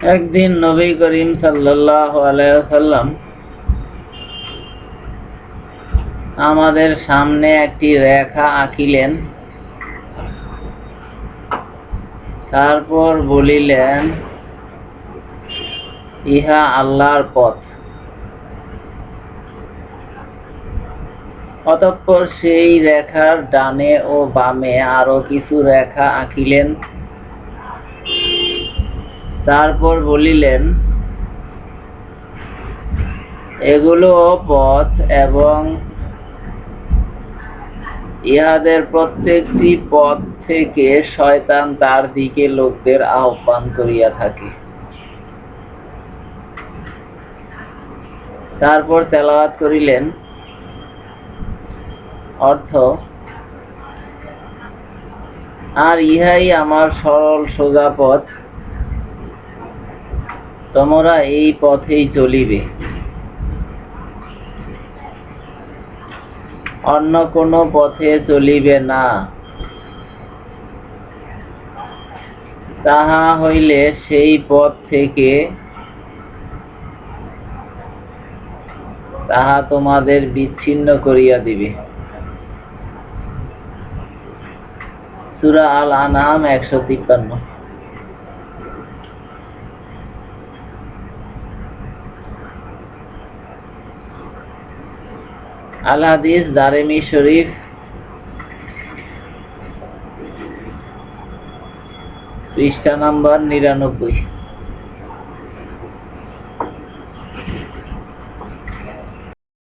একদিন নবী করিম সাল্লাম আমাদের সামনে একটি রেখা আঁকিলেন। তারপর বলিলেন, ইহা আল্লাহর পথ। অতঃপর সেই রেখার ডানে ও বামে আরও কিছু রেখা আঁকিলেন। তারপর বলিলেন, এগুলো পথ এবং ইহাদের প্রত্যেকটি পথ থেকে শয়তান তার দিকে লোকদের আহ্বান করিয়া থাকে। তারপর তেলাওয়াত করিলেন, অর্থ, আর ইহাই আমার সরল সোজা পথ তোমরা এই পথেই চলিবে। অন্য কোনো পথে চলিবে না। তাহা হইলে সেই পথ থেকে তাহা তোমাদের বিচ্ছিন্ন করিয়া দিবে। সুরা আল আনাম একশো তিপ্পান্ন। আল হাদিস দারেমি শরীফ। পৃষ্ঠা নাম্বার নিরানব্বই।